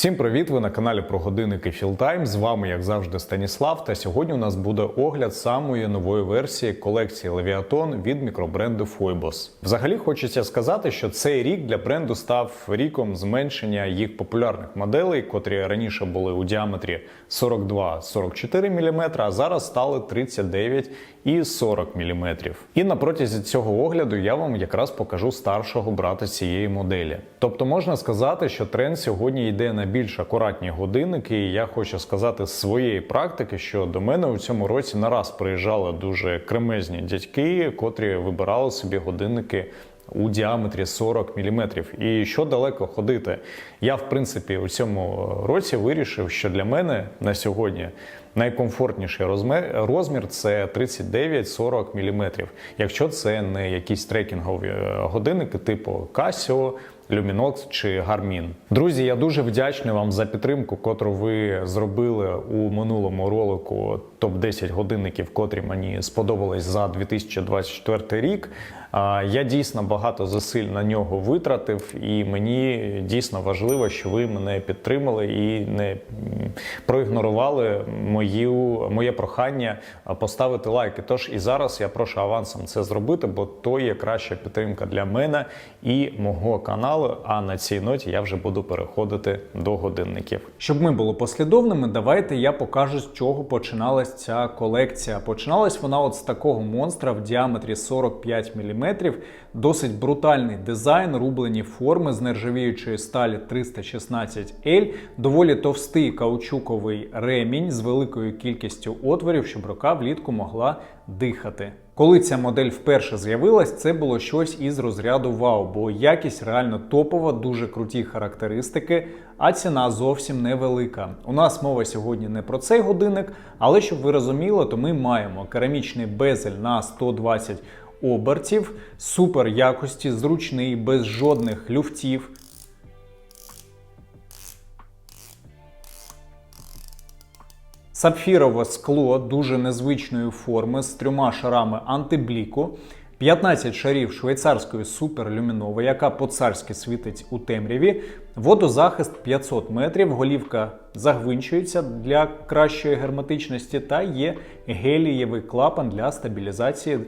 Всім привіт! Ви на каналі про годинники Філтайм. З вами, як завжди, Станіслав. Та сьогодні у нас буде огляд самої нової версії колекції Leviathan від мікробренду Foibos. Взагалі хочеться сказати, що цей рік для бренду став ріком зменшення їх популярних моделей, котрі раніше були у діаметрі 42-44 мм, а зараз стали 39 і 40 мм. І на протязі цього огляду я вам якраз покажу старшого брата цієї моделі. Тобто можна сказати, що тренд сьогодні йде на більш акуратні годинники. І я хочу сказати з своєї практики, що до мене у цьому році нараз приїжджали дуже кремезні дядьки, котрі вибирали собі годинники. У діаметрі 40 мм. І що далеко ходити? Я, в принципі, у цьому році вирішив, що для мене на сьогодні найкомфортніший розмір, розмір це 39-40 мм. Якщо це не якісь трекінгові е, годинники, типу Casio, Luminox чи Garmin. Друзі, я дуже вдячний вам за підтримку, котру ви зробили у минулому ролику топ 10 годинників, котрі мені сподобались за 2024 рік. Я дійсно багато зусиль на нього витратив, і мені дійсно важливо, що ви мене підтримали і не проігнорували мою, моє прохання поставити лайки. Тож і зараз я прошу авансом це зробити, бо то є краща підтримка для мене і мого каналу. А на цій ноті я вже буду переходити до годинників. Щоб ми були послідовними, давайте я покажу, з чого починалась ця колекція. Починалась вона от з такого монстра в діаметрі 45 мм. Досить брутальний дизайн, рублені форми з нержавіючої сталі 316L, доволі товстий каучуковий ремінь з великою кількістю отворів, щоб рука влітку могла дихати. Коли ця модель вперше з'явилась, це було щось із розряду вау, бо якість реально топова, дуже круті характеристики, а ціна зовсім невелика. У нас мова сьогодні не про цей годинник, але щоб ви розуміли, то ми маємо керамічний безель на 120 обертів, супер якості, зручний, без жодних люфтів. Сапфірове скло дуже незвичної форми з трьома шарами антибліку, 15 шарів швейцарської суперлюмінової, яка по-царськи світить у темряві, водозахист 500 метрів, голівка загвинчується для кращої герметичності та є гелієвий клапан для стабілізації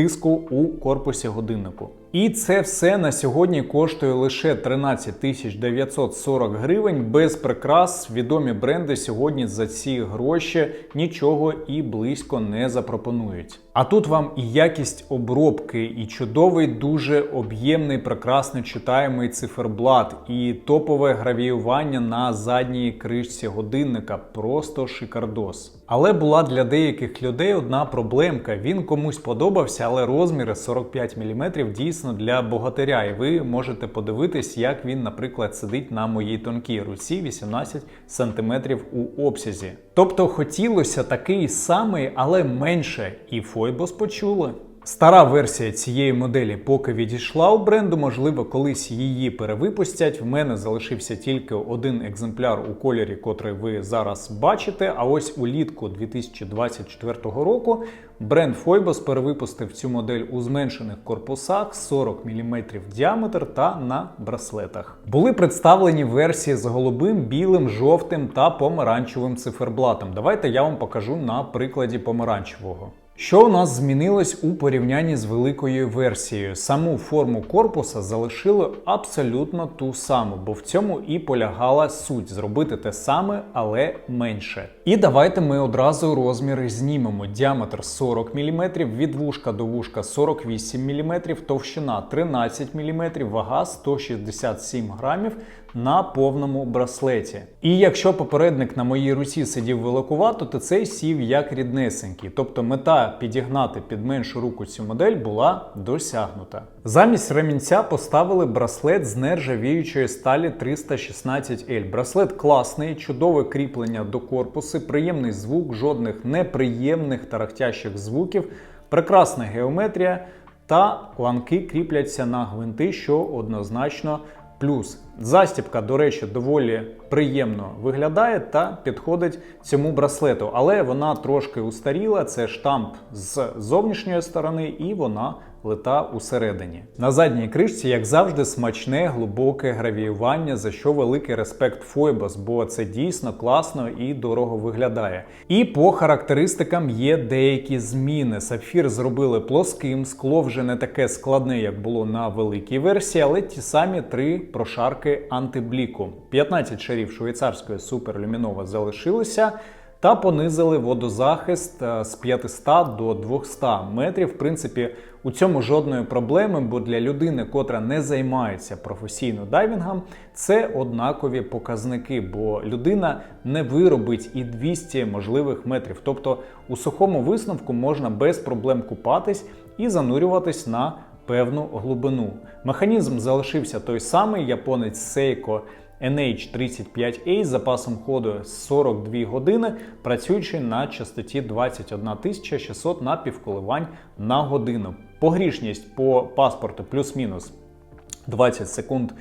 тиску у корпусі годиннику. І це все на сьогодні коштує лише 13 тисяч 940 гривень без прикрас. Відомі бренди сьогодні за ці гроші нічого і близько не запропонують. А тут вам і якість обробки, і чудовий, дуже об'ємний, прекрасно читаємий циферблат, і топове гравіювання на задній кришці годинника. Просто шикардос. Але була для деяких людей одна проблемка. Він комусь подобався, але розміри 45 мм дійсно для богатиря. І ви можете подивитись, як він, наприклад, сидить на моїй тонкій руці 18 см у обсязі. Тобто хотілося такий самий, але менше, і Фойбос почули. Стара версія цієї моделі поки відійшла у бренду, можливо, колись її перевипустять. В мене залишився тільки один екземпляр у кольорі, котрий ви зараз бачите. А ось улітку 2024 року бренд Foibos перевипустив цю модель у зменшених корпусах 40 мм діаметр та на браслетах. Були представлені версії з голубим, білим, жовтим та помаранчевим циферблатом. Давайте я вам покажу на прикладі помаранчевого. Що у нас змінилось у порівнянні з великою версією? Саму форму корпуса залишили абсолютно ту саму, бо в цьому і полягала суть зробити те саме, але менше. І давайте ми одразу розміри знімемо. Діаметр 40 мм, від вушка до вушка 48 мм, товщина 13 мм, вага 167 грамів на повному браслеті. І якщо попередник на моїй руці сидів великувато, то цей сів як ріднесенький. Тобто мета підігнати під меншу руку цю модель була досягнута. Замість ремінця поставили браслет з нержавіючої сталі 316L. Браслет класний, чудове кріплення до корпусу, приємний звук, жодних неприємних тарахтящих звуків, прекрасна геометрія та ланки кріпляться на гвинти, що однозначно плюс. Застібка, до речі, доволі приємно виглядає та підходить цьому браслету, але вона трошки устаріла. Це штамп з зовнішньої сторони, і вона лита усередині. На задній кришці, як завжди, смачне глибоке гравіювання, за що великий респект Фойбос, бо це дійсно класно і дорого виглядає. І по характеристикам є деякі зміни. Сапфір зробили плоским, скло вже не таке складне, як було на великій версії, але ті самі три прошарки антибліку. 15 шарів швейцарської суперлюмінова залишилися. Та понизили водозахист е, з 500 до 200 метрів. В принципі, у цьому жодної проблеми, бо для людини, котра не займається професійно дайвінгом, це однакові показники, бо людина не виробить і 200 можливих метрів. Тобто у сухому висновку можна без проблем купатись і занурюватись на певну глибину. Механізм залишився той самий японець Seiko NH35A з запасом ходу 42 години, працюючи на частоті 21 600 напівколивань на годину. Погрішність по паспорту плюс-мінус 20 секунд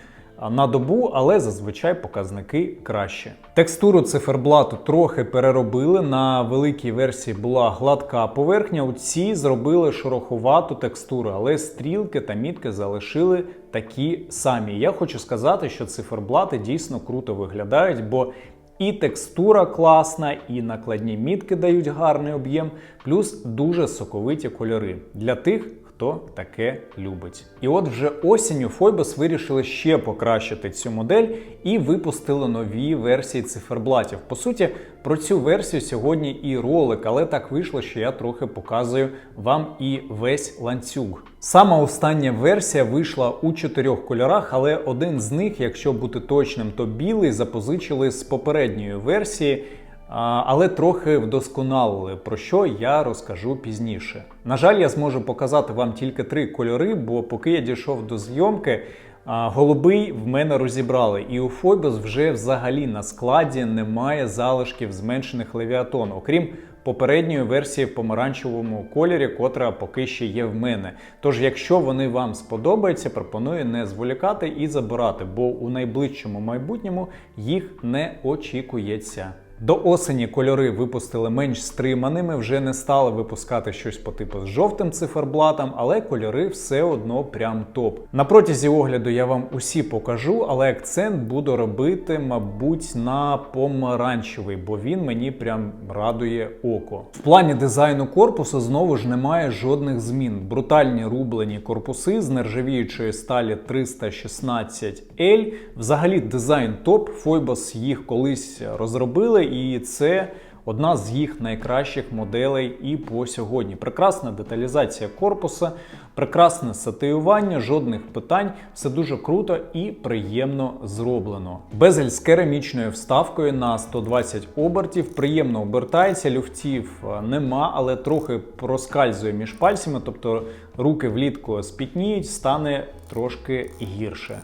на добу, але зазвичай показники краще. Текстуру циферблату трохи переробили. На великій версії була гладка поверхня. У цій зробили шороховату текстуру, але стрілки та мітки залишили такі самі. Я хочу сказати, що циферблати дійсно круто виглядають, бо і текстура класна, і накладні мітки дають гарний об'єм, плюс дуже соковиті кольори для тих, хто таке любить. І от вже осінню Фойбос вирішили ще покращити цю модель і випустили нові версії циферблатів. По суті, про цю версію сьогодні і ролик, але так вийшло, що я трохи показую вам і весь ланцюг. Сама остання версія вийшла у чотирьох кольорах, але один з них, якщо бути точним, то білий запозичили з попередньої версії. Але трохи вдосконалили, про що я розкажу пізніше. На жаль, я зможу показати вам тільки три кольори, бо поки я дійшов до зйомки, голубий в мене розібрали. І у Фойбос вже взагалі на складі немає залишків зменшених левіатон, окрім попередньої версії в помаранчевому кольорі, котра поки ще є в мене. Тож, якщо вони вам сподобаються, пропоную не зволікати і забирати, бо у найближчому майбутньому їх не очікується. До осені кольори випустили менш стриманими, вже не стали випускати щось по типу з жовтим циферблатом, але кольори все одно прям топ. На протязі огляду я вам усі покажу, але акцент буду робити, мабуть, на помаранчевий, бо він мені прям радує око. В плані дизайну корпусу знову ж немає жодних змін. Брутальні рублені корпуси з нержавіючої сталі 316L. Взагалі дизайн топ. Фойбос їх колись розробили і це одна з їх найкращих моделей і по сьогодні. Прекрасна деталізація корпуса, прекрасне сатиювання, жодних питань. Все дуже круто і приємно зроблено. Безель з керамічною вставкою на 120 обертів, приємно обертається, люфтів е, нема, але трохи проскальзує між пальцями, тобто руки влітку спітніють, стане трошки гірше.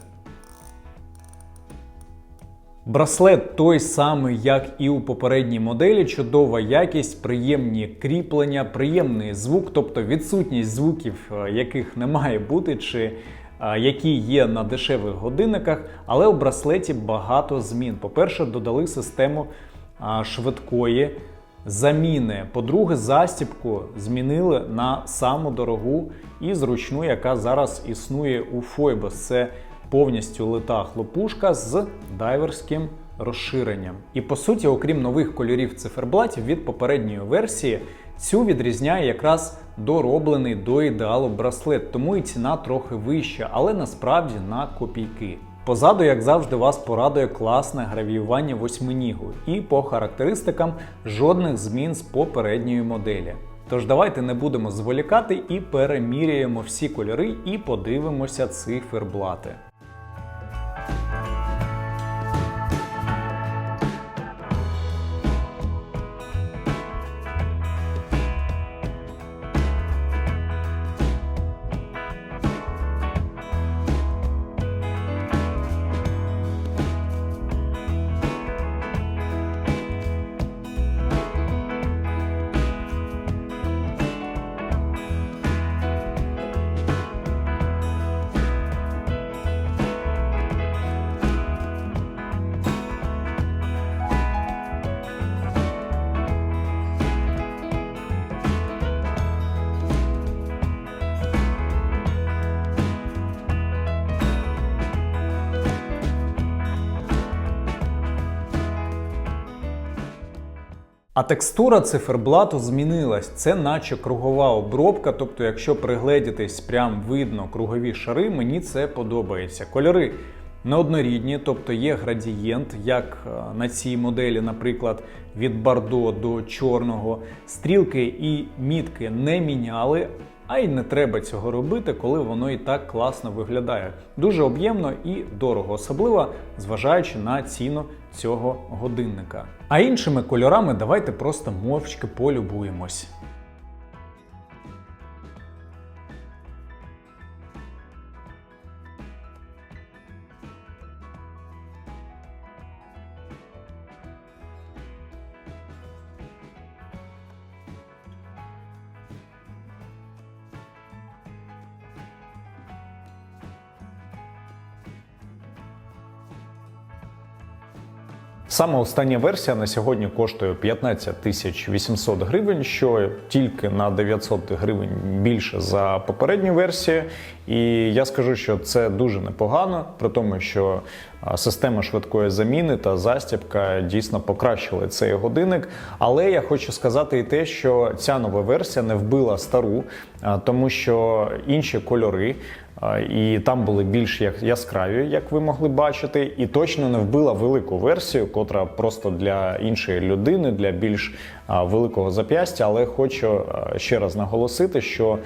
Браслет той самий, як і у попередній моделі, чудова якість, приємні кріплення, приємний звук, тобто відсутність звуків, е, яких не має бути, чи е, які є на дешевих годинниках, але у браслеті багато змін. По-перше, додали систему швидкої заміни. По-друге, застібку змінили на саму дорогу і зручну, яка зараз існує у Фойбос. Це повністю лита хлопушка з дайверським розширенням. І по суті, окрім нових кольорів циферблатів від попередньої версії, цю відрізняє якраз дороблений до ідеалу браслет, тому і ціна трохи вища, але насправді на копійки. Позаду, як завжди, вас порадує класне гравіювання восьминігу, і по характеристикам жодних змін з попередньої моделі. Тож давайте не будемо зволікати і переміряємо всі кольори і подивимося циферблати. А текстура циферблату змінилась. Це наче кругова обробка. Тобто, якщо пригледітись, прям видно кругові шари, мені це подобається. Кольори неоднорідні, тобто є градієнт, як е, на цій моделі, наприклад, від бордо до чорного. Стрілки і мітки не міняли. А й не треба цього робити, коли воно і так класно виглядає. Дуже об'ємно і дорого, особливо зважаючи на ціну цього годинника. А іншими кольорами давайте просто мовчки полюбуємось. Саме остання версія на сьогодні коштує 15 тисяч 800 гривень, що тільки на 900 гривень більше за попередню версію. І я скажу, що це дуже непогано, при тому, що система швидкої заміни та застібка дійсно покращили цей годинник. Але я хочу сказати і те, що ця нова версія не вбила стару, тому що інші кольори. І там були більш яскраві, як ви могли бачити, і точно не вбила велику версію, котра просто для іншої людини, для більш великого зап'ястя. Але хочу ще раз наголосити, що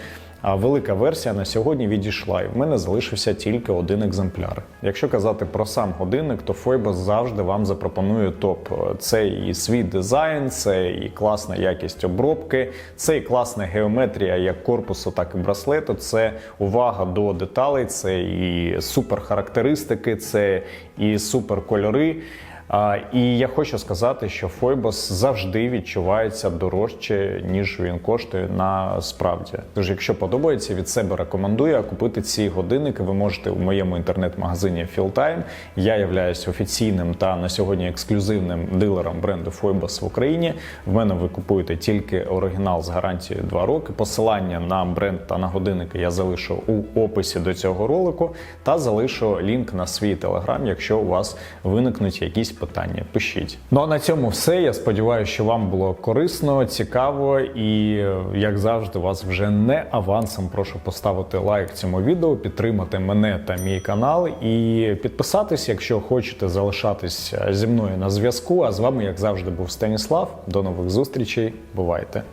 а, велика версія на сьогодні відійшла, і в мене залишився тільки один екземпляр. Якщо казати про сам годинник, то Фойбос завжди вам запропонує топ. Це і свій дизайн, це і класна якість обробки, це і класна геометрія як корпусу, так і браслету. Це увага до деталей, це і супер характеристики, це і супер кольори. І я хочу сказати, що Фойбос завжди відчувається дорожче, ніж він коштує насправді. Тож, якщо подобається, від себе рекомендую купити ці годинники. Ви можете у моєму інтернет-магазині Fieldtime. Я являюсь офіційним та на сьогодні ексклюзивним дилером бренду Фойбос в Україні. В мене ви купуєте тільки оригінал з гарантією 2 роки. Посилання на бренд та на годинники я залишу у описі до цього ролику та залишу лінк на свій телеграм, якщо у вас виникнуть якісь питання. Пишіть. Ну а на цьому все. Я сподіваюся, що вам було корисно, цікаво і е, як завжди, вас вже не авансом прошу поставити лайк цьому відео, підтримати мене та мій канал і підписатись, якщо хочете залишатись зі мною на зв'язку. А з вами, як завжди, був Станіслав. До нових зустрічей. Бувайте!